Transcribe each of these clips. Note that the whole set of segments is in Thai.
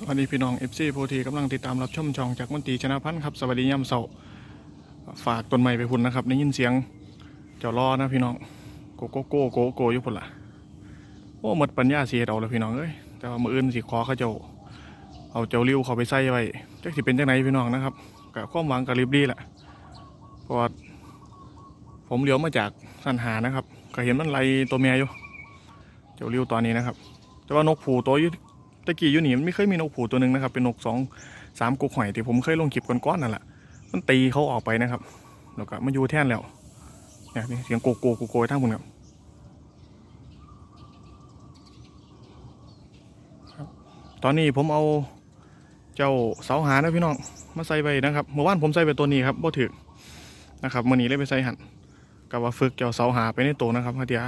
สวัสดีพี่น้อง FC โพธีกำลังติดตามรับชมช่องจากมนตรีชนะพันธ์ครับ สวัสดีย่ำเสาร์ฝากต้นไม้ไปพุ่นนะครับได้ยินเสียงเจ้ารอนะพี่น้องโกโก้โกโก้โกอยู่พุ่นละโอ้หมดปัญญาเสียเอาแล้วพี่น้องเอ้ยแต่ว่ามืออื่นสิขอเขาเจ้าเอาเจ้าริ้วเขาไปใส่ไว้จักสิเป็นจังไหนพี่น้องนะครับกับความหวังกับรีบดีแหละเพราะผมเลี้ยวมาจากสันหานะครับ ก็เห็นมันไล่ตัวเมียอยู่ เจ้าริ้วตอนนี้นะครับ แต่ว่านกผูตัวยู่ ตะกี้อยู่นี่มันไม่เคยมีนกผูตัวหนึ่งนะครับ เป็นนกสองสามกุกหอยที่ผมเคยลงคลิปก้อนๆนั่นแหละมันตีเขาออกไปนะครับแล้วก็มาอยู่แท่นแล้วเนี่ยนี่เสียงโกโกโกโกทั้งหมดครับตอนนี้ผมเอาเจ้าเสาหานะพี่น้องมาใส่ไปนะครับเมื่อวานผมใส่ไปตัวนี้ครับบ่ถึกนะครับมื่อนี้เลยไปใส่หันกับว่าฝึกเจ้าเสาหาไปในตัวนะครับเดี๋ยว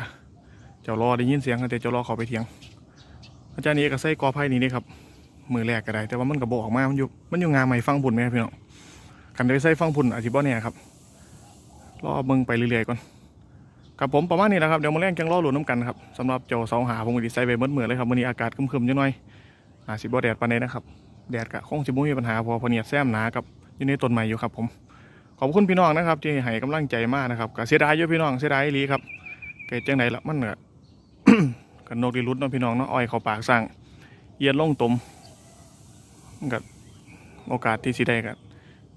เจ้ารอได้ยินเสียงเดี๋ยวเจ้ารอเขาไปเถียง อาจารย์นี้ก็ใส่กอไผ่นี่นี่ครับมือแรกก็ได้ แต่ว่ามันก็บออกมา มันอยู่ มันอยู่งาใหม่ฟังบุญไหมครับพี่น้องกันได้ใส่ฟังบุญอาจจะบ่เนี่ยครับรอเบิ่งไปเรื่อยๆก่อนครับผมประมาณนี้นะครับเดี๋ยวมาแรงแกงรอหลุนน้ำกันครับสำหรับเจ้าเสาหาผมดีใส่ไปเมื่อเมื่อเลยครับวันนี้อากาศคึมๆจังหน่อยอาสิบ่แดดปานใดนะครับแดดก็คงสิบ่มีปัญหาพอพอเนียดแซมหนากับอยู่ในต้นไม้อยู่ครับผมขอบคุณพี่น้องนะครับ ที่ให้กำลังใจมากนะครับก็เสียดายอยู่พี่น้องเสียดายลีครับเกิดจังไดละมันก็ กันนกดีรุดเนาะพี่น้องเนาะอ้อยเขาปากสั่งเอียนลงตมมันกับโอกาสที่สิได้กัน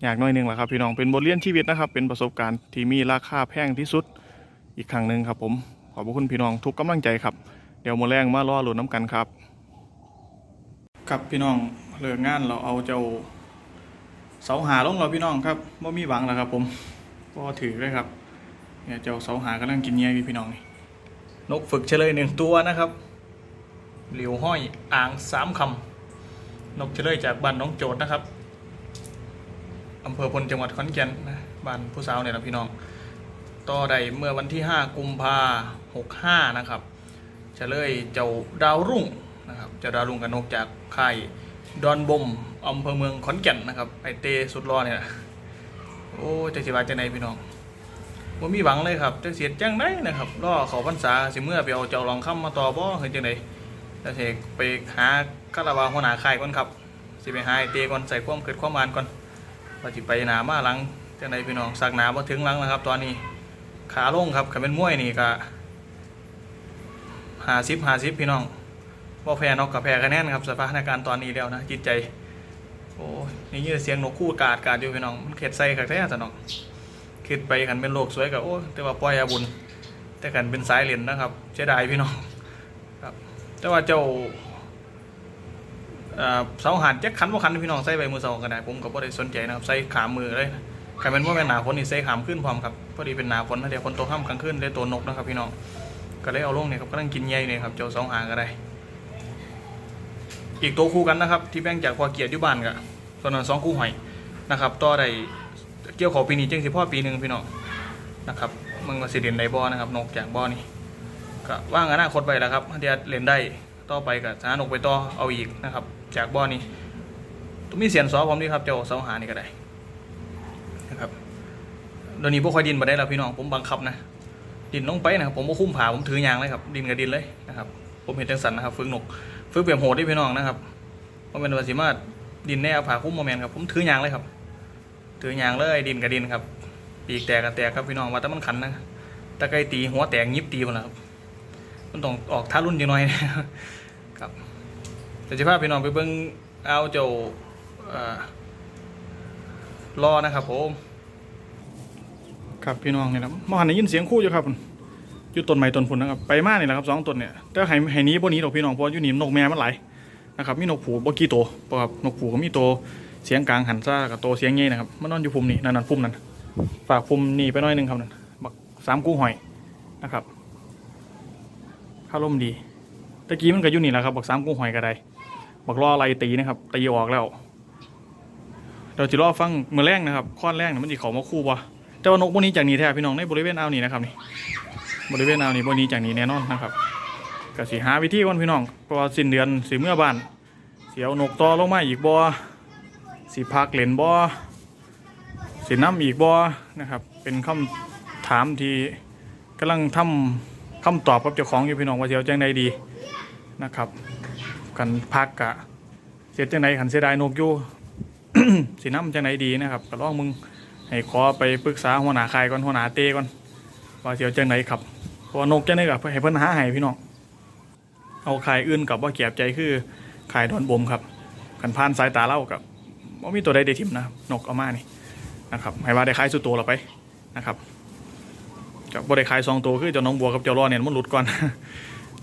อยากน้อยหนึงแหละครับพี่น้องเป็นบทเรียนชีวิตนะครับ เป็นประสบการณ์ที่มีราคาแพงที่สุดอีกครั้งหนึ่งครับ ผมขอบคุณพี่น้องทุกกำลังใจครับ เดี๋ยวโมอแรงมาล่อหลุนน้ำกันครับครับพี่น้องเลิกงานเราเอาเจ้าเสาหาลงเราพี่น้องครับว่ามีหวังแล้วครับ ผมก็ถือเลยครับเนี่ยเจ้าเสาหากำลังกินเงี้ยพี่น้องนี่ นกฝึกเฉลยหนึ่งตัวนะครับเหลียวห้อยอ่างสามคำนกเฉลยจากบ้านน้องโจดนะครับอำเภอพลจังหวัดขอนแก่นนะบ้านผู้สาวเนี่ยนะพี่น้องต่อใดเมื่อวันที่ 5 กุมภาหกห้านะครับเฉลยเจ้าดาวรุ่งนะครับเจ้าดาวรุ่งกับนกจากค่ายดอนบมอำเภอเมืองขอนแก่นนะครับไอเตสุดรอเนี่ยโอ้ใจสิบาจะไหนพี่น้อง ว่ามีหวังเลยครับจะเสียจังได้นะครับรอเขาพรรษาสิเมื่อไปเอาเจ้าลองคำมาต่อบ่เห็นจังไดแล้วเสกไปหาคาราวาหัวหน้าค่ายก่อนครับสิไปหาไอเตก่อนใส่ความเกิดความมานก่อนว่าสิไปหนามาหลังจังไดพี่น้องสักหนาบ่ถึงหลังนะครับ ตอนนี้ขาลงครับขันเป็นมวยนี่ก็หาซิบหาซิบพี่น้องว่าแพ้นอกกับแพ้คะแนนครับสถานการตอนนี้แล้วนะจิตใจโอ้ยนี่ยินเสียงนกคู่กาดกาดอยู่พี่น้องมันเข็ดใส่ขักแท้สนอง คิดไปกันเป็นโลกสวยกับโอ้แต่ว่าปล่อยอาบุญ แต่กันเป็นสายเหรียญนะครับเสียดายพี่น้องครับแต่ว่าเจ้าเสาหันแจ็คขันว่าขันพี่น้องใส่ใบมือเสากันได้ผมก็บ่ได้สนใจนะครับใส่ขามมือเลยใครเป็นว่าเป็นหนาฝนนี่ใส่ขามขึ้นพร้อมครับพอดีเป็นหนาฝนนะเดี๋ยวฝนตกข้ามกลางคืนได้ตัวนกนะครับพี่น้องก็เลยเอาลงเนี่ยครับกำลังกินใยเนี่ยครับเจ้าสองหางก็ได้ อีกตัวคู่กันนะครับ ที่แบ่งจากควาเกียรติยู่บ้านกับตัวนั้นสองคู่หอยนะครับต่อได้ เกี่ยวขอปีนี้จึงสิพ่อปีหนึ่งพี่น้องนะครับมึงมาสิเรียนไดบอนะครับ นกจากบ่อนี่ก็ว่างอนาคตไปแล้วครับเดี๋ยวเรียนได้ต่อไปกับหานกไปต่อเอาอีกนะครับ จากบ่อนี่ต้องมีเสียนซอผมนี่ครับเจ้าเสาหานี่ก็ได้นะครับเดี๋ยวนี้พวกคอยดินมาได้แล้วพี่น้องผมบังคับนะดินลงไปนะครับผมบ่คุ้มผาผมถือยางเลยครับดินกับดินเลยนะครับผมเห็นจังสันนะครับฝึกนกฝึกเปลี่ยมโหดที่พี่น้องนะครับว่าเป็นวาสิมาดินแน่อผาคุ้มโมเมนต์ครับผมถือยางเลยครับ ถือยางเลยดินกับดินครับ ปีกแตกกับแตกครับพี่น้องว่าแต่มันขันนะตะไคร้ตีหัวแตกยิบตีหมดแล้วครับ มันต้องออกท่ารุ่นจังหน่อยนะครับแต่จะพาพี่น้องไปเบิ่งเอาเจ้าเอ่อนะครับผมครับพี่น้องนี่นะมอหันได้ยินเสียงคู่อยู่ครับอยู่ต้นไม้ต้นพุ่นนะครับไปมานี่แหละครับสองต้นเนี่ยแต่ไห้ไห้นี้บ่หนี้ดอกพี่น้องเพราะอยู่นี่นกแม่มันไหลนะครับมีนกผูบ่กี่ตัวเพระครับนกผูก็มีตัว เสียงกลางหันซ่ากับตัวเสียงเงี้นะครับมันนอนอยู่พุ่มนี่นั่นนั่นพุ่มนั่นฝากพุ่มนี่ไปน้อยนึงครับนั่นบักสามกู้หอยนะครับข้าร่มดีตะกี้มันก็อยู่นี่แหละครับบักสามกู้หอยก็ได้บักล่ออะไรตีนะครับตีออกแล้วเดี๋ยวจะรอฟังมือแรงนะครับค้อนแรงเนี่ยมันจะเขามาคู่บ่แต่ว่านกพวกนี้จากนี้แท้พี่น้องในบริเวณอ่าวนี่นะครับนี่บริเวณอ่าวนี่พวกนี้จากนี้แน่นอนนะครับก็สิหาวิธีก่อนพี่น้องเพราะว่าสิ้นเดือนสิเมื่อบ้านเสียวนกต่อลงมาอีกบ่ สีพักเล่นบอสีน้ำอีกบอนะครับ เป็นคำถามที่กำลังทำคำตอบกับเจ้าของอยู่พี่น้องว่าจะเอาจังใดดีนะครับกันพักกะเสร็จจังไหนขันเสียดายนกอยู่สิน้ำจังไหนดีนะครับก็ลองมึงให้ขอไปปรึกษาหัวหน้าค่ายก่อนหัวหน้าเต้ก่อนว่าเสียวจังไหนครับเพราะว่านกจังไหนกับให้เพิ่นหาให้พี่น้องเอาค่ายอื่นกับว่าเกียบใจคือค่ายดอนบ่มครับกันผ่านสายตาเล่ากับ ว่ามีตัวใดได้ทิมนะนกเอามานี่นะครับให้ว่าได้ขายสุดตัวเราไปนะครับกับบ่ได้ขายสองตัวคือเจ้าน้องบัวกับเจ้ารอเนี่ยมันหลุดก่อน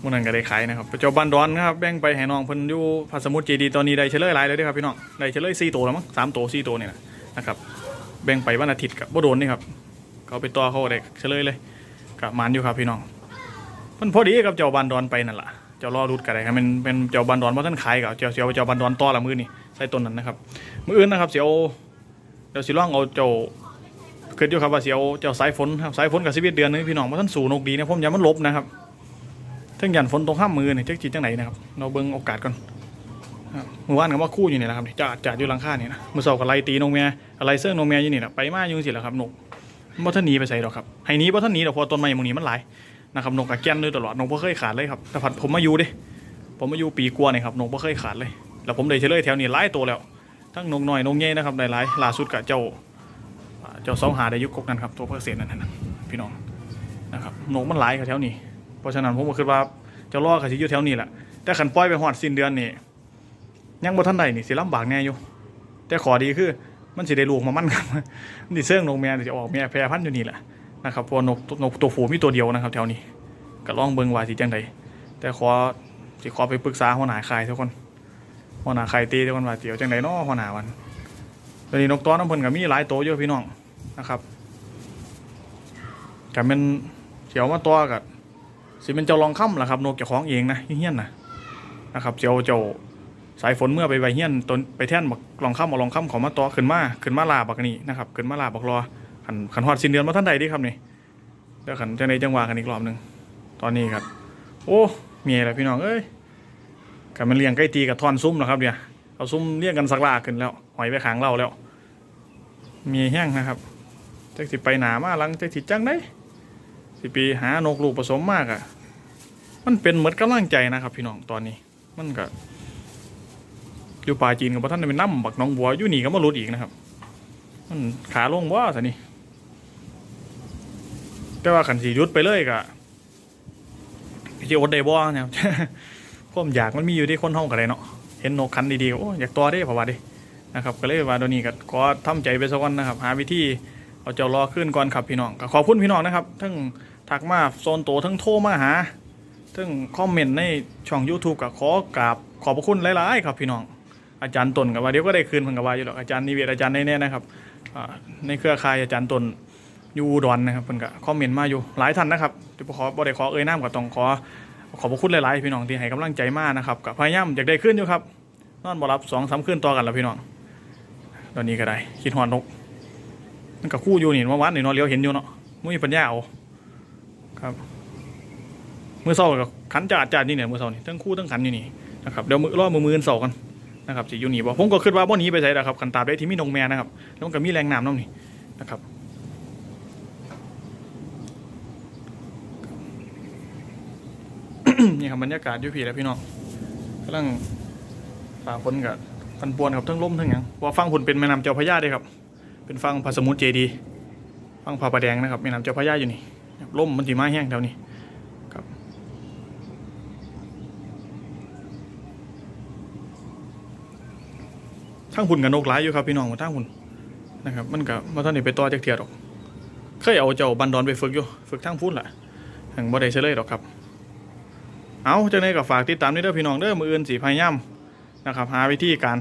มันนั้นก็ได้ขายนะครับเจ้าบันดอนนะครับแบ่งไปให้น้องเพิ่นอยู่พัสมุทรเจดีตอนนี้ได้เฉลยหลายเลยด้อครับพี่น้องได้เฉลยสี่ตัวแล้วมั้งสามตัวสี่ตัวเนี่ยนะนะครับแบ่งไปวันอาทิตย์กับบ่โดนนี่ครับเขาไปต่อเขาได้เฉลยเลยกับมันอยู่ครับพี่น้องมันพอดีกับเจ้าบันดอนไปนั่นแหละ เจ้ารอรุดกันเลยครับเป็นเป็นเจ้าบันดอนว่าท่านขายกับเจ้าเสียวเจ้าบันดอนต่อละมือนี่ใส่ต้นนั้นนะครับมืออื่นนะครับเสียวเดี๋ยวสิล่องเอาเจ้าคิดอยู่ครับว่าเสียวเจ้าสายฝนครับสายฝนกับสิบเอ็ดเดือนนึงพี่น้องว่าท่านสูนกดีนะผมอย่ามันลบนะครับทั้งยันฝนตรงข้ามมือเนี่ยจักจีจังไหนนะครับเราเบิ่งโอกาสก่อนครับเมื่อวานก็ว่าคู่อยู่นี่แหละครับนี่าดจาอยู่หลังคานี่นะมือสาร์ก็ไล่ตีนงเมียอะไรเสื้อนงเมียอยู่นี่นะไปมาอยู่สิแหละครับนกบ่ท่านหนีไปใส่หรอกครับให้นีบ่ท่านหนีดอกเพราะต้นไม้หมึงนี้มันหลาย นะครับนกกะแก้นด้วยตลอดนกบ่เคยขาดเลยครับแต่ผัดผมมาอยู่ด้ผมมาอยู่ปีกัว่านี่ครับนกบ่เคยขาดเลย แล้วผมได้เฉลยแถวนี้หลายตัวแล้ว ทั้งนกน้อยนกใหญ่นะครับหลายล่าสุดกับเจ้าเจ้าสองหาได้ยุกกกนั่นครับตัวเพื่อเสียนั่นนะพี่น้องนะครับนกมันหลายกับแถวนี้ เพราะฉะนั้นผมก็คิดว่าจะรอขาสิอยู่แถวนี้แหละแต่ขันปล่อยไปหอดสิ้นเดือนนี่ยังบ่ทันใดนี่สิลำบากแน่อยู่แต่ขอดีคือมันสิได้ลูกมามั่นครับนสิเสื่องนกแม่นี่จะออกแม่แพร่พันอยู่นี่แหละ นะครับเพราะว่านกนกตัวผูมีตัวเดียวนะครับแถวนี้ก็ลองเบิงว่าสิจังใดแต่ขอสิขอไปปรึกษาหัวหน้าค่ายทุกคนหัวหน้าค่ายตีทุกคนว่าเดี๋ยวจังใดเนาะหัวหน้าวันตอนนี้นกตัวน้ำพิ่นก็มีหลายตัวเยอะพี่น้องนะครับก็เป็นเสียวมาตัวกับสิเป็นเจ้าลองค่ำล่ะครับนกเจ้าของเองนะเฮี้ยนนะนะครับเจ้าเจ้าสายฝนเมื่อไปไวเฮี้ยนตนไปแท่นบักลองค่ำเอาลองค่ำของมาต่อขึ้นมาขึ้นมาลาบักนี่นะครับขึ้นมาลาบักรอ ขันขันฮอดสิ้นเดือนมาท่านใดดีครับนี่เดี๋ยวขันจะในจังหวะกันอีกรอบหนึ่งตอนนี้ครับ โอ้เมียแล้วพี่น้องเอ้ยกันมันเลี้ยงใกล้ตีกับทอนซุ้มแล้วครับเนี่ยเอาซุ้มเลี้ยงกันสักลาขึ้นแล้วหอยไปขางเราแล้ว เมียแห้งนะครับจักสิไปหนามาหลังจักสิจังได้สิปีหานกลูกผสมมากอะ่ะ มันเป็นเหมือนกำลังใจนะครับ พี่น้องตอนนี้ มันก็อยู่ป่าจีนกับท่านเป็นน้ำบักน้องบัวอยู่นีก็มาลุดอีกนะครับ มันขาลงบ่าสินี่ แต่ว่าขันสียุดไปเลยกะที่อดได้บ่เนี่ยความอยากมันมีอยู่ที่คนห้องกันเลยเนาะเห็นนกคันดีๆโอ้อยากตัวได้เพราะว่าดินะครับก็เลยว่าเดี๋ยวนี้ก็ขอทำใจไปสักวันนะครับ หาวิธีเอาเจ้ารอขึ้นก่อนครับพี่น้องก็ขอบคุณพี่น้องนะครับทั้งทักมาโซนโตทั้งโทรมาหาทั้งคอมเมนต์ในช่อง YouTube กับขอกราบขอบพระคุณหลายๆครับพี่น้องอาจารย์ตนกับว่าเดี๋ยวก็ได้คืนพิ่นกับว่าอยู่หรอกอาจารย์นิเวศอาจารย์แน่ๆนะครับในเครือข่ายอาจารย์ตน อยู่อุดอนนะครับเพิ่นก็คอมเมนต์มาอยู่หลายท่านนะครับเดี๋ยวขอบ่ได้ขอเอ่ยนามก็ต้องขอขอบพระคุณหลายๆพี่น้องที่ให้กำลังใจมากนะครับกับพยายามอยากได้ขึ้นอยู่ครับนอนบ่รับสองสามคืนต่อกันแล้วพี่น้องตอนนี้ก็ได้คิดฮอดนกมันก็คู่อยู่นี่มาวานนี่นาะเลี้ยวเห็นอยู่เนาะม่มีปัญญาเอาครับมือเศร้ากับขันจ่าจ่านี่เนี่ยมือเศร้านี่ทั้งคู่ทั้งขันอยู่นี่นะครับเดี๋ยวมือรอมือมือเศร้ากันนะครับสิอยู่นี่บ่ผมก็คิดว่าบ่หนี้ไปใส่แล้วครับขันตาบได้ที่มีนงแม่นะครับแล้วมันก็มีแรงน้ำน้ำนี่นะครับ นี่ครับบรรยากาศอยู่พี่แล้วพี่น้องกำลังฝ่าฝนกับพันปวนครับทั้งลมทั้งหยังว่าฟังผลเป็นแม่น้ำเจ้าพระยาเด้ครับ เป็นฟังพระสมุทรเจดีฟังพระประแดงนะครับแม่น้ำเจ้าพระยาอยู่นี่ล่มมันสีไมาแห้งแถวนี้ครับทั้งหุ่นกับนกหลายอยู่ครับพี่น้องทั้งหุ่นนะครับ มันกับมาท่านนี่ไปต่อจากเทียดอก เคยเอาเจ้าบันดอนไปฝึกอยู่ฝึกทั้งพูดแหละแห่งบ่ได้เฉลยดอกครับ เอาจังไดก็ฝากติดตามนี่เด้อพี่น้องเด้อมืออื่นสีพยายามนะครับ หาวิธีการ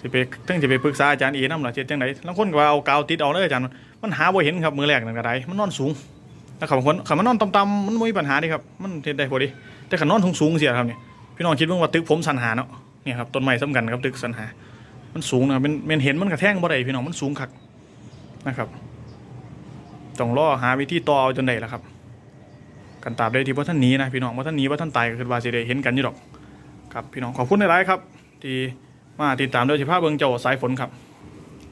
สิไปถึงสิไปปรึกษาอาจารย์เอน้ำหล่ะเจ็ดจังไดลางคนก็ว่าเอากาวติดเอาเลยอาจารย์มันหาบ่เห็นครับมือแรกนั่นก็ได้มันนอนสูงนะครับบางคนขันมันนอนต่ำๆมันบ่มีปัญหาดิครับมันเฮ็ดได้พอดีแต่ขันนอนสูงเสียครับเนี่ยพี่น้องคิดว่าตึกผมสันหาเนาะเนี่ยครับต้นไม้สำคัญครับตึกสันหา มันสูงนะครับเป็นเห็นมันกระแทงบ่ได้พี่น้องมันสูงคักนะครับต้องรอหาวิธีต่อเอาจนได้ละครับ กันตามได้ที่ว่าท่านนี้นะพี่น้องว่าท่านนี้ว่าท่านตายก็คือว่าสิได้เห็นกันอยู่ดอกครับพี่น้องขอบคุณไลายครับ ที่มาติดตามด้วยสิภาพเบิงเจ้าสายฝนครับ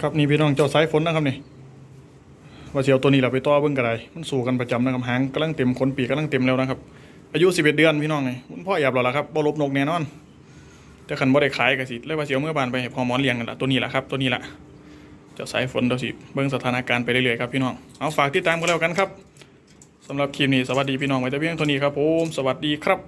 ครับนี่พี่น้องเจ้าสายฝนนะครับนี่ว่าเสียวตัวนี้เราไปต่อเบิ้งกระไรมันสู่กันประจำนะครับหางกำลังเต็มขนปีกกำลังเต็มแล้วนะครับ อายุ 11 เดือนพี่น้องไงมันพ่อหยาบหรอละครับบ่ลบนกแน่นอนแต่ขันบ่ได้ขายกันสิเลยว่าเสียวเมื่อบานไปพอหมอนเลี้ยงกันละตัวนี้แหละครับตัวนี้แหละเจ้าสายฝนเราสิเบิ้งสถานการณ์ไปเรื่อยๆครับพี่น้องเอาฝากติดตามกันแล้วกันครับ สำหรับคลิปนี้สวัสดีพี่น้องไว้ต่เพียงเท่านี้ครับผม สวัสดีครับ